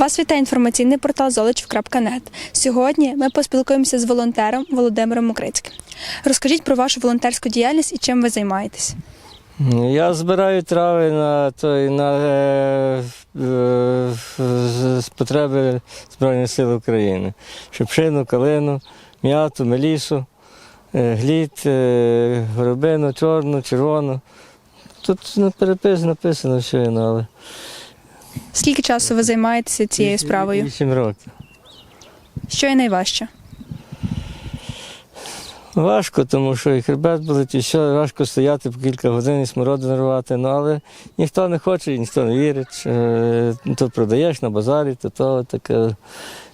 Вас вітає інформаційний портал золочів.нет. Сьогодні ми поспілкуємося з волонтером Володимиром Мокрицьким. Розкажіть про вашу волонтерську діяльність і чим ви займаєтесь. Я збираю трави на той на е, е, з- потреби Збройних сил України. Шипшину, калину, м'яту, мелісу, е, глід, е, горобину, чорну, червону. Тут на перепис написано щойно, але Скільки часу ви займаєтеся цією справою? Вісім років. Що є найважче? Важко, тому що і хребет болить, і все, важко стояти по кілька годин і смороду рвати. Ну, але ніхто не хоче, ніхто не вірить. Е, То продаєш на базарі, то то таке.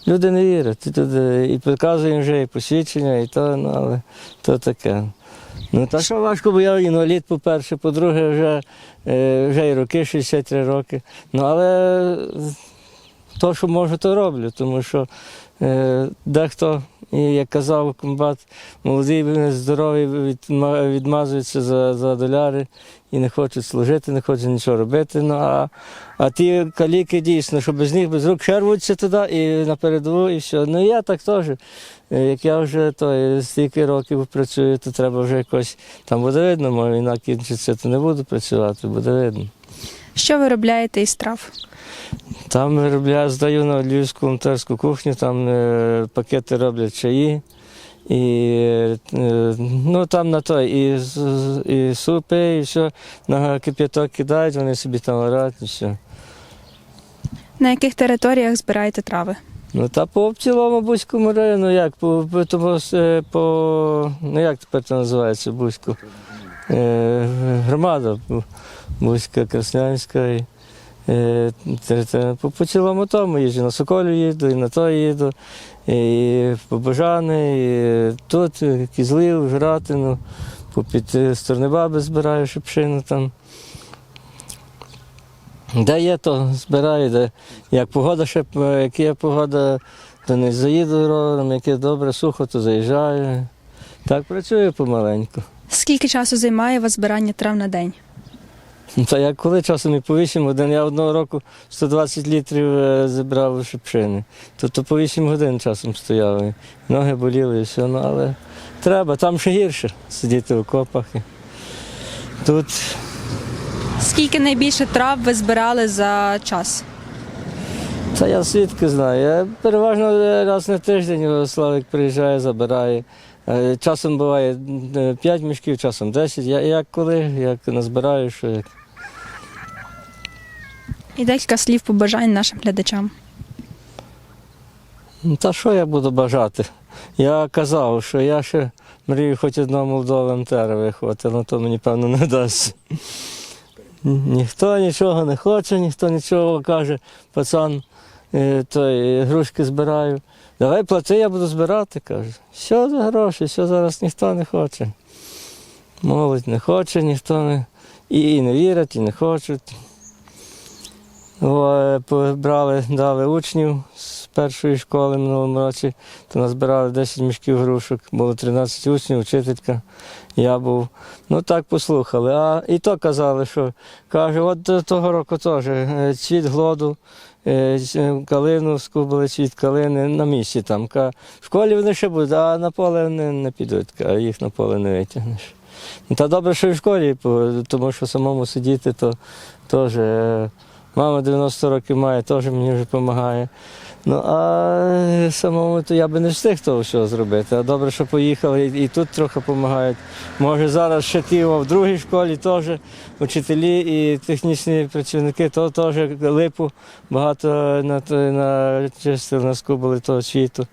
Люди не вірять. Е, і показуємо вже, і посвідчення, і то, ну, але то таке. Ну, так що важко, бо я інвалід, по-перше, по-друге, вже, е, вже і роки, 63 роки. Ну, але то, що можу, то роблю, тому що е, дехто, і як казав комбат, молодий, здоровий, відма- відмазуються за, за доляри і не хочуть служити, не хочуть нічого робити. Ну, а, а ті каліки дійсно, що без них без рук рвуться туди і на передову, і все. Ну я так теж. Е, Як я вже то, стільки років працюю, то треба вже якось там буде видно, моя війна кінчиться, то не буду працювати, буде видно. Що ви робляєте із трав? Там виробляю, здаю на львівську волонтерську кухню, там е, пакети роблять чаї. І е, ну, там на той, і, з- і супи, і все, на кип'яток кидають, вони собі там варять і все. На яких територіях збираєте трави? Ну та по цілому Бузькому району, як по, по, тому, е, по ну як тепер це називається Бузьку? Е, громада Бузька, Краснянська. Е, по, цілому тому їжджу, на Соколю їду, і на то їду, і по Божани, і тут і Кізлів, Жратину, по е, сторони баби збираю шипшину там. Де є, то збираю, де як погода ще, е, як є погода, то не заїду ровером, як є добре, сухо, то заїжджаю. Так працюю помаленьку. Скільки часу займає вас збирання трав на день? Ну, Та як коли часом і по 8 годин, я одного року 120 літрів е, зібрав шипшини, то, то по 8 годин часом стояв. і Ноги боліли і все, ну але треба, там ще гірше сидіти в окопах. Тут Скільки найбільше трав ви збирали за час? Та я свідки знаю. Я переважно раз на тиждень Славик приїжджає, забирає. Е, Часом буває 5 мішків, часом 10. Я як коли, як назбираю, що як. І декілька слів побажань нашим глядачам. Ну, Та що я буду бажати? Я казав, що я ще мрію хоч одного молодого волонтера виховати, але то мені певно не дасть. Ніхто нічого не хоче, ніхто нічого каже, пацан, е, той, грушки збираю. Давай плати, я буду збирати, каже. Що за гроші, що зараз ніхто не хоче. Молодь не хоче, ніхто не. І, не вірять, і не хочуть. Е, Брали, дали учнів з першої школи минулому році, то назбирали 10 мішків грушок, було 13 учнів, вчителька, я був. Ну так послухали. А і то казали, що каже, от того року теж е, цвіт глоду, е, калину скубили, цвіт калини на місці там. В школі вони ще будуть, а на поле вони не підуть, ка, їх на поле не витягнеш. Та добре, що і в школі, тому що самому сидіти, то теж. Мама 90 років має, теж мені вже допомагає. Ну а самому то я би не встиг того всього зробити. А добре, що поїхали і, тут трохи допомагають. Може зараз ще ті в другій школі теж учителі і технічні працівники, то теж липу багато на, той- на чистили, наскубали того світу.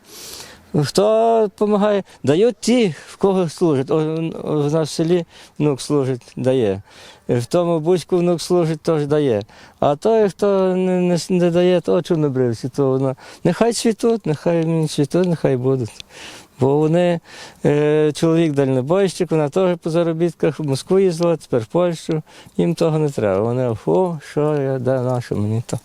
Хто допомагає? Дають ті, в кого о, в нас в селі внук служить, дає. В тому Бузьку внук служить, теж дає. А той, хто не, не, не дає, то чорнобривці, то вона. Нехай цвітуть, нехай не цвітуть, нехай будуть. Бо вони, е, чоловік дальнобойщик, вона теж по заробітках в Москву їздила, тепер в Польщу. Їм того не треба. Вони, о, що я, де наше мені то.